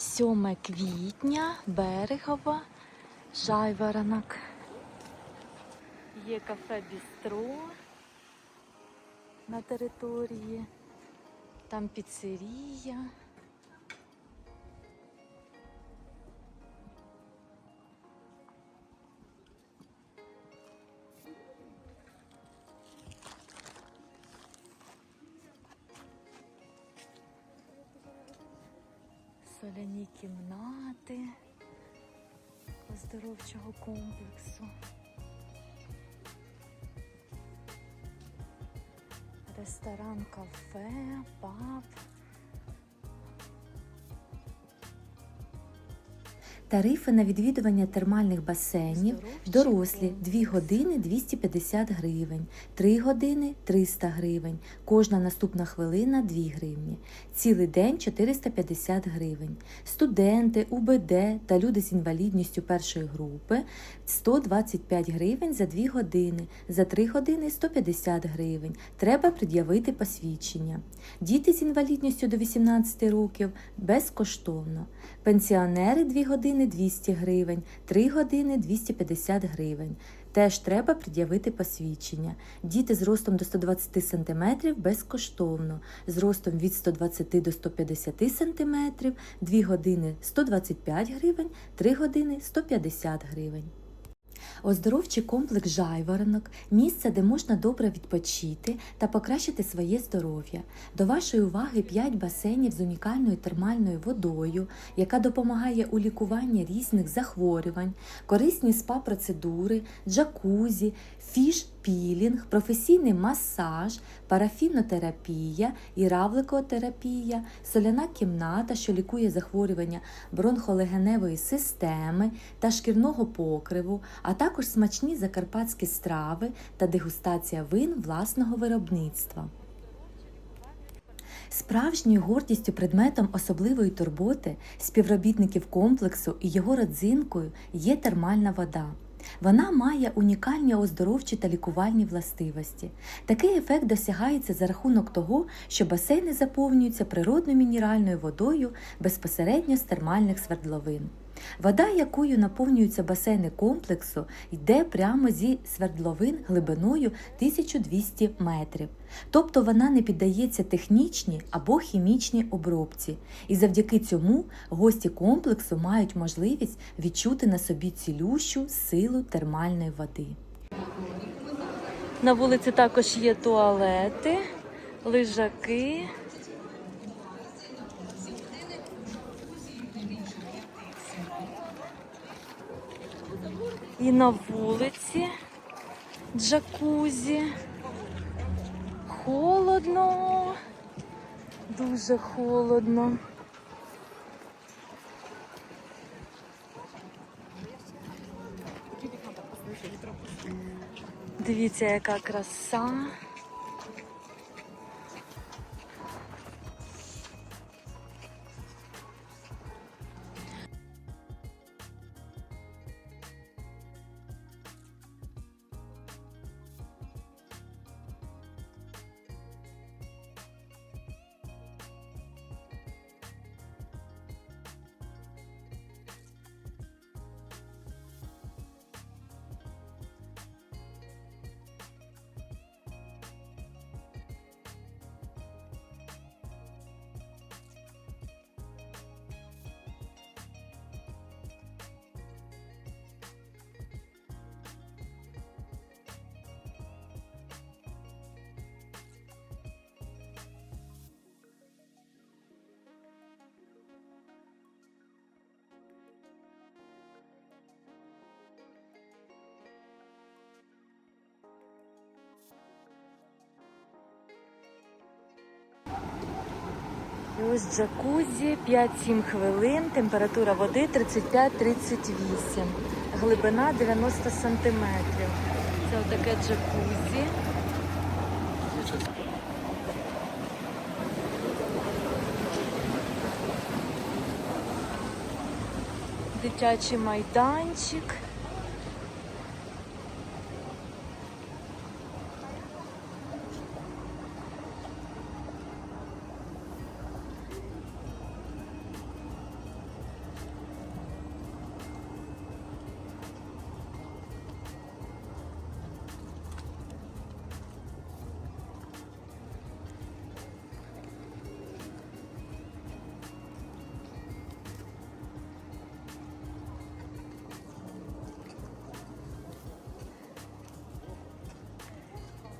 7 квітня, Берегова, Жайворонок. Є кафе Бістро на території, там піцерія. Соляні кімнати оздоровчого комплексу. Ресторан, кафе, паб. Тарифи на відвідування термальних басейнів дорослі 2 години 250 гривень, 3 години 300 гривень, кожна наступна хвилина 2 гривні, цілий день 450 гривень. Студенти, УБД та люди з інвалідністю першої групи 125 гривень за 2 години, за 3 години 150 гривень. Треба пред'явити посвідчення. Діти з інвалідністю до 18 років безкоштовно. Пенсіонери 2 години 200 гривень, 3 години 250 гривень. Теж треба пред'явити посвідчення. Діти з ростом до 120 см безкоштовно, з ростом від 120 до 150 см 2 години 125 гривень, 3 години 150 гривень. Оздоровчий комплекс Жайворонок місце, де можна добре відпочити та покращити своє здоров'я. До вашої уваги 5 басейнів з унікальною термальною водою, яка допомагає у лікуванні різних захворювань, корисні спа-процедури, джакузі, фіш-пілінг, професійний масаж, парафінотерапія і равликотерапія, соляна кімната, що лікує захворювання бронхолегеневої системи та шкірного покриву, а також смачні закарпатські страви та дегустація вин власного виробництва. Справжньою гордістю предметом особливої турботи співробітників комплексу і його родзинкою є термальна вода. Вона має унікальні оздоровчі та лікувальні властивості. Такий ефект досягається за рахунок того, що басейни заповнюються природною мінеральною водою безпосередньо з термальних свердловин. Вода, якою наповнюються басейни комплексу, йде прямо зі свердловин глибиною 1200 метрів. Тобто вона не піддається технічній або хімічній обробці. І завдяки цьому гості комплексу мають можливість відчути на собі цілющу силу термальної води. На вулиці також є туалети, лежаки. І на вулиці джакузі. Холодно, дуже холодно. Дивіться, яка краса. Ось джакузі 5-7 хвилин, температура води 35-38, глибина 90 сантиметрів. Це отаке джакузі. Дитячий майданчик.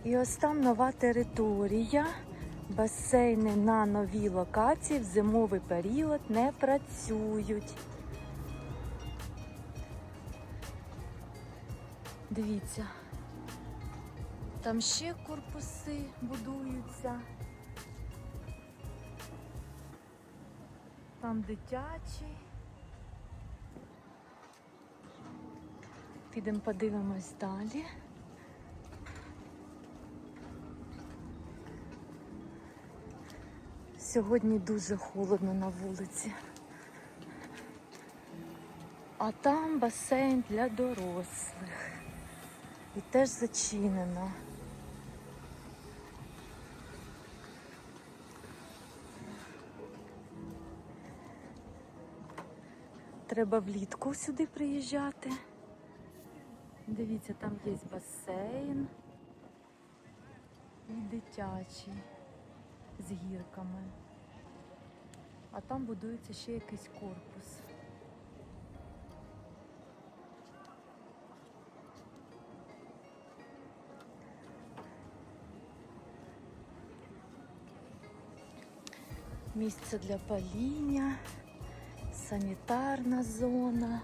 І ось там нова територія. Басейни на новій локації в зимовий період не працюють. Дивіться. Там ще корпуси будуються. Там дитячий. Підемо подивимось далі. Сьогодні дуже холодно на вулиці. А там басейн для дорослих. І теж зачинено. Треба влітку сюди приїжджати. Дивіться, там є басейн і дитячий з гірками. А там будується ще якийсь корпус. Місце для паління, санітарна зона.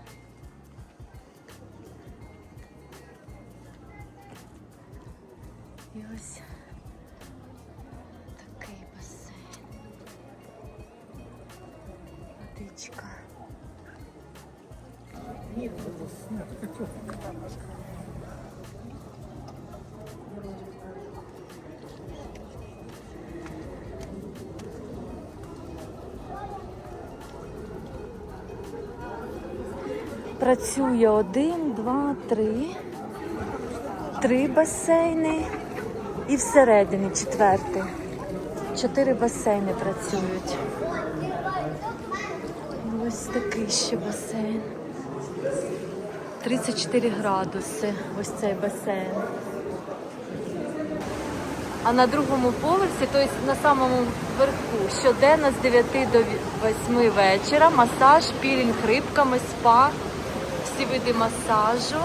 Працює один, два, три. Три басейни і всередині четвертий. Чотири басейни працюють. Ось такий ще басейн. 34 градуси. Ось цей басейн. А на другому поверсі, тобто на самому верху, щоденно з 9 до 8 вечора масаж, пілінг рибками, спа, всі види масажу.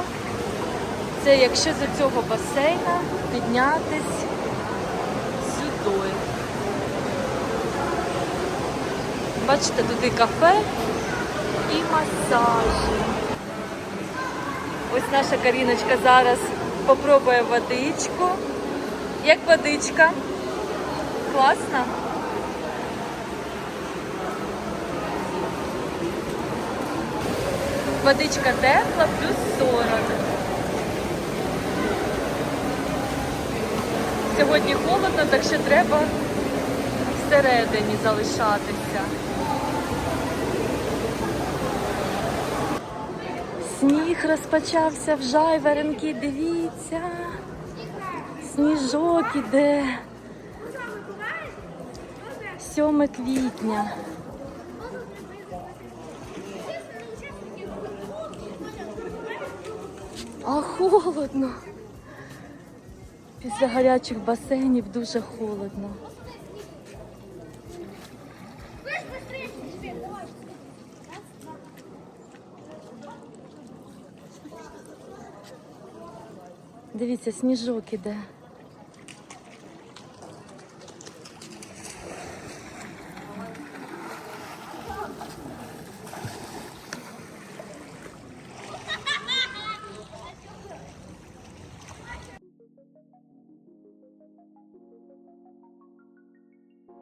Це якщо з цього басейна піднятись сюди. Бачите, тут і кафе, і масажі. Ось наша Каріночка зараз попробує водичку. Як водичка? Класно? Водичка тепла, плюс 40. Сьогодні холодно, так що треба всередині залишатися. Сніг розпочався в жайверенки, дивіться. Сніжок іде. 7 квітня. А холодно. Після гарячих басейнів дуже холодно. Дивіться, сніжок іде.